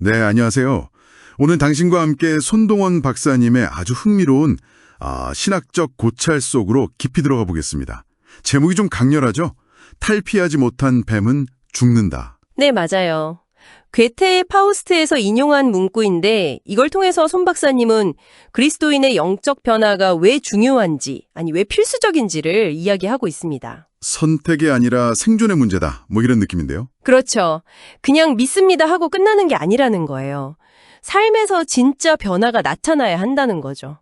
네, 안녕하세요. 오늘 당신과 함께 손동원 박사님의 아주 흥미로운 아, 신학적 고찰 속으로 깊이 들어가 보겠습니다. 제목이 좀 강렬하죠? 탈피하지 못한 뱀은 죽는다. 네, 맞아요. 괴테의 파우스트에서 인용한 문구인데 이걸 통해서 손 박사님은 그리스도인의 영적 변화가 왜 중요한지, 아니 왜 필수적인지를 이야기하고 있습니다. 선택이 아니라 생존의 문제다. 뭐 이런 느낌인데요. 그렇죠. 그냥 믿습니다 하고 끝나는 게 아니라는 거예요. 삶에서 진짜 변화가 나타나야 한다는 거죠.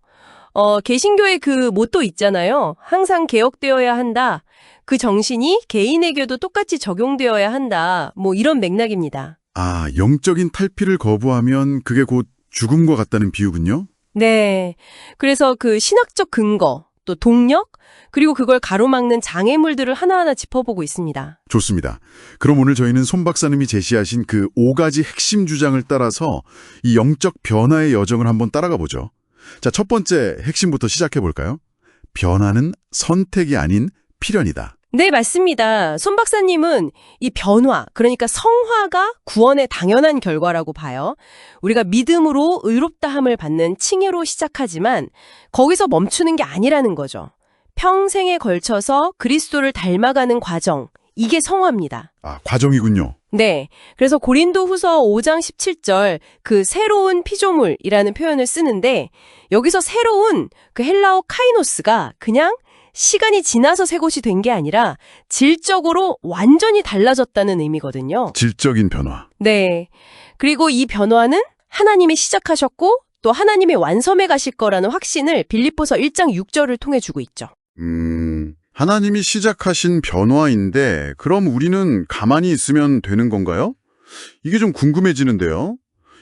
어, 개신교의 그 모토 있잖아요. 항상 개혁되어야 한다. 그 정신이 개인에게도 똑같이 적용되어야 한다. 뭐 이런 맥락입니다. 아, 영적인 탈피를 거부하면 그게 곧 죽음과 같다는 비유군요. 네. 그래서 그 신학적 근거, 또 동력, 그리고 그걸 가로막는 장애물들을 하나하나 짚어보고 있습니다. 좋습니다. 그럼 오늘 저희는 손 박사님이 제시하신 그오 가지 핵심 주장을 따라서 이 영적 변화의 여정을 한번 따라가 보죠. 자, 첫 번째 핵심부터 시작해 볼까요? 변화는 선택이 아닌 필연이다. 네, 맞습니다. 손 박사님은 이 변화, 그러니까 성화가 구원의 당연한 결과라고 봐요. 우리가 믿음으로 의롭다함을 받는 칭의로 시작하지만 거기서 멈추는 게 아니라는 거죠. 평생에 걸쳐서 그리스도를 닮아가는 과정, 이게 성화입니다. 아, 과정이군요. 네. 그래서 고린도 후서 5장 17절 그 새로운 피조물이라는 표현을 쓰는데 여기서 새로운 그 헬라어 카이노스가 그냥 시간이 지나서 새 것이 된 게 아니라 질적으로 완전히 달라졌다는 의미거든요. 질적인 변화. 네. 그리고 이 변화는 하나님이 시작하셨고 또 하나님이 완섬해 가실 거라는 확신을 빌립보서 1장 6절을 통해 주고 있죠. 음, 하나님이 시작하신 변화인데 그럼 우리는 가만히 있으면 되는 건가요? 이게 좀 궁금해지는데요.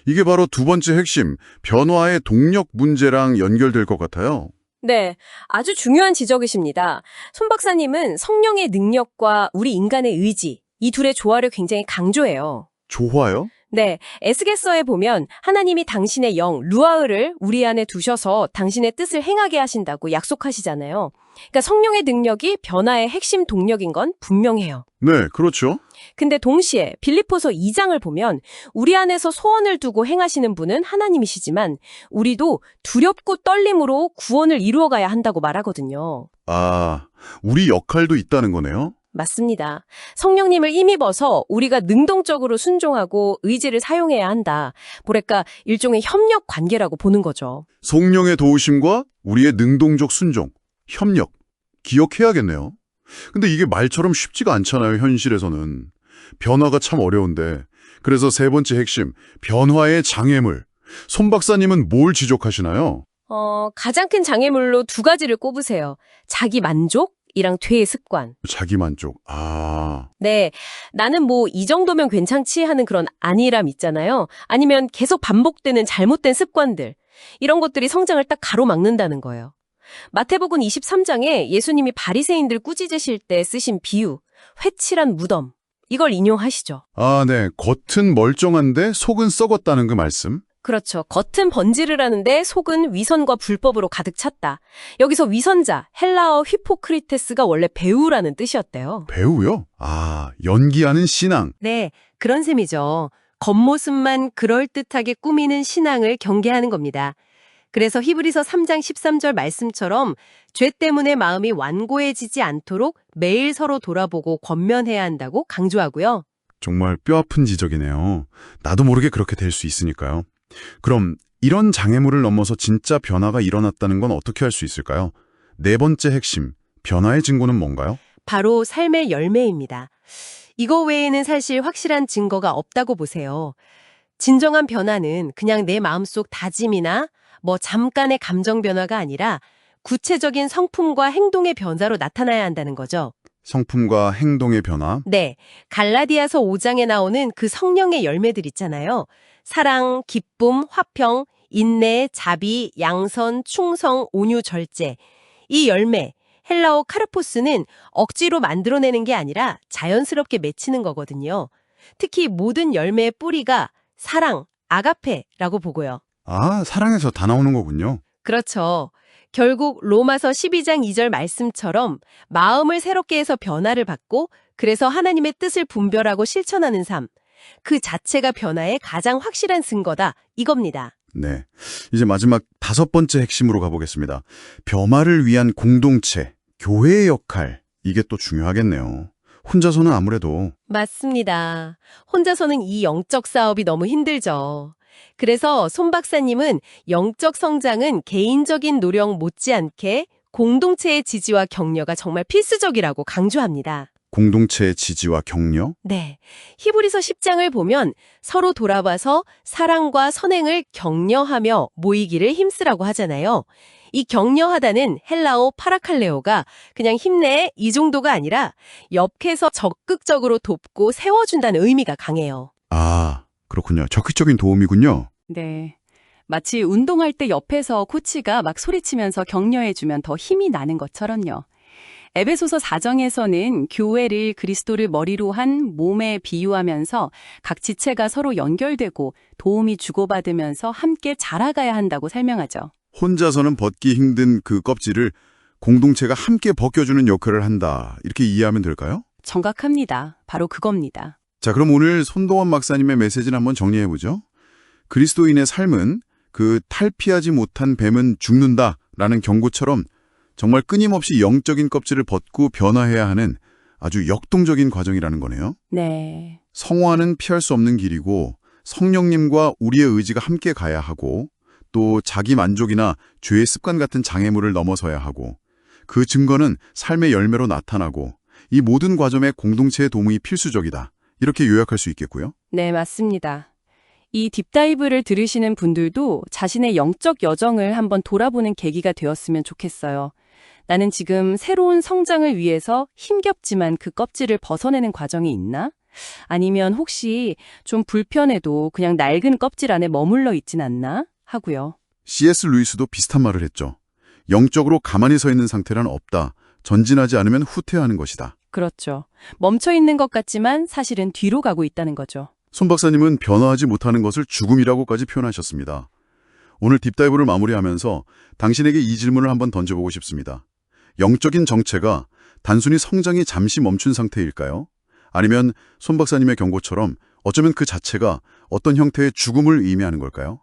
이게 바로 두 번째 핵심, 변화의 동력 문제랑 연결될 것 같아요. 네, 아주 중요한 지적이십니다. 손 박사님은 성령의 능력과 우리 인간의 의지, 이 둘의 조화를 굉장히 강조해요. 조화요? 네, 에스겔서에 보면 하나님이 당신의 영, 루아흐를 우리 안에 두셔서 당신의 뜻을 행하게 하신다고 약속하시잖아요. 그러니까 성령의 능력이 변화의 핵심 동력인 건 분명해요. 네, 그렇죠. 근데 동시에 빌립보서 2장을 보면 우리 안에서 소원을 두고 행하시는 분은 하나님이시지만 우리도 두렵고 떨림으로 구원을 이루어가야 한다고 말하거든요. 아, 우리 역할도 있다는 거네요. 맞습니다. 성령님을 힘입어서 우리가 능동적으로 순종하고 의지를 사용해야 한다. 뭐랄까 일종의 협력 관계라고 보는 거죠. 성령의 도우심과 우리의 능동적 순종, 협력, 기억해야겠네요. 근데 이게 말처럼 쉽지가 않잖아요, 현실에서는. 변화가 참 어려운데. 그래서 세 번째 핵심, 변화의 장애물. 손 박사님은 뭘 지적하시나요? 어, 가장 큰 장애물로 두 가지를 꼽으세요. 자기 만족 이랑 퇴의 습관. 자기 만족. 아, 네, 나는 뭐 이 정도면 괜찮지 하는 그런 안일함 있잖아요. 아니면 계속 반복되는 잘못된 습관들. 이런 것들이 성장을 딱 가로막는다는 거예요. 마태복음 23장에 예수님이 바리새인들 꾸짖으실 때 쓰신 비유, 회칠한 무덤. 이걸 인용하시죠. 아, 네. 겉은 멀쩡한데 속은 썩었다는 그 말씀. 그렇죠. 겉은 번지를 하는데 속은 위선과 불법으로 가득 찼다. 여기서 위선자, 헬라어 휘포크리테스가 원래 배우라는 뜻이었대요. 배우요? 아, 연기하는 신앙. 네, 그런 셈이죠. 겉모습만 그럴듯하게 꾸미는 신앙을 경계하는 겁니다. 그래서 히브리서 3장 13절 말씀처럼 죄 때문에 마음이 완고해지지 않도록 매일 서로 돌아보고 권면해야 한다고 강조하고요. 정말 뼈아픈 지적이네요. 나도 모르게 그렇게 될 수 있으니까요. 그럼 이런 장애물을 넘어서 진짜 변화가 일어났다는 건 어떻게 할 수 있을까요? 네 번째 핵심, 변화의 증거는 뭔가요? 바로 삶의 열매입니다. 이거 외에는 사실 확실한 증거가 없다고 보세요. 진정한 변화는 그냥 내 마음속 다짐이나 뭐 잠깐의 감정 변화가 아니라 구체적인 성품과 행동의 변화로 나타나야 한다는 거죠. 성품과 행동의 변화. 네, 갈라디아서 5장에 나오는 그 성령의 열매들 있잖아요. 사랑, 기쁨, 화평, 인내, 자비, 양선, 충성, 온유, 절제. 이 열매, 헬라어 카르포스는 억지로 만들어내는 게 아니라 자연스럽게 맺히는 거거든요. 특히 모든 열매의 뿌리가 사랑, 아가페라고 보고요. 아, 사랑에서 다 나오는 거군요. 그렇죠. 결국 로마서 12장 2절 말씀처럼 마음을 새롭게 해서 변화를 받고 그래서 하나님의 뜻을 분별하고 실천하는 삶. 그 자체가 변화의 가장 확실한 증거다. 이겁니다. 네. 이제 마지막 다섯 번째 핵심으로 가보겠습니다. 변화를 위한 공동체, 교회의 역할. 이게 또 중요하겠네요. 혼자서는 아무래도 맞습니다. 혼자서는 이 영적 사업이 너무 힘들죠. 그래서 손 박사님은 영적 성장은 개인적인 노력 못지않게 공동체의 지지와 격려가 정말 필수적이라고 강조합니다. 공동체의 지지와 격려? 네. 히브리서 10장을 보면 서로 돌아봐서 사랑과 선행을 격려하며 모이기를 힘쓰라고 하잖아요. 이 격려하다는 헬라어 파라칼레오가 그냥 힘내 이 정도가 아니라 옆에서 적극적으로 돕고 세워준다는 의미가 강해요. 아, 그렇군요. 적극적인 도움이군요. 네. 마치 운동할 때 옆에서 코치가 막 소리치면서 격려해주면 더 힘이 나는 것처럼요. 에베소서 4정에서는 교회를 그리스도를 머리로 한 몸에 비유하면서 각 지체가 서로 연결되고 도움이 주고받으면서 함께 자라가야 한다고 설명하죠. 혼자서는 벗기 힘든 그 껍질을 공동체가 함께 벗겨주는 역할을 한다. 이렇게 이해하면 될까요? 정확합니다. 바로 그겁니다. 자, 그럼 오늘 손동원 박사님의 메시지를 한번 정리해보죠. 그리스도인의 삶은 그 탈피하지 못한 뱀은 죽는다 라는 경고처럼 정말 끊임없이 영적인 껍질을 벗고 변화해야 하는 아주 역동적인 과정이라는 거네요. 네. 성화는 피할 수 없는 길이고 성령님과 우리의 의지가 함께 가야 하고 또 자기 만족이나 죄의 습관 같은 장애물을 넘어서야 하고 그 증거는 삶의 열매로 나타나고 이 모든 과정에 공동체의 도움이 필수적이다. 이렇게 요약할 수 있겠고요. 네, 맞습니다. 이 딥다이브를 들으시는 분들도 자신의 영적 여정을 한번 돌아보는 계기가 되었으면 좋겠어요. 나는 지금 새로운 성장을 위해서 힘겹지만 그 껍질을 벗어내는 과정이 있나? 아니면 혹시 좀 불편해도 그냥 낡은 껍질 안에 머물러 있진 않나? 하고요. C.S. 루이스도 비슷한 말을 했죠. 영적으로 가만히 서 있는 상태란 없다. 전진하지 않으면 후퇴하는 것이다. 그렇죠. 멈춰 있는 것 같지만 사실은 뒤로 가고 있다는 거죠. 손 박사님은 변화하지 못하는 것을 죽음이라고까지 표현하셨습니다. 오늘 딥다이브를 마무리하면서 당신에게 이 질문을 한번 던져보고 싶습니다. 영적인 정체가 단순히 성장이 잠시 멈춘 상태일까요? 아니면 손 박사님의 경고처럼 어쩌면 그 자체가 어떤 형태의 죽음을 의미하는 걸까요?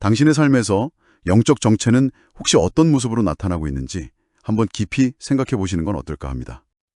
당신의 삶에서 영적 정체는 혹시 어떤 모습으로 나타나고 있는지 한번 깊이 생각해 보시는 건 어떨까 합니다.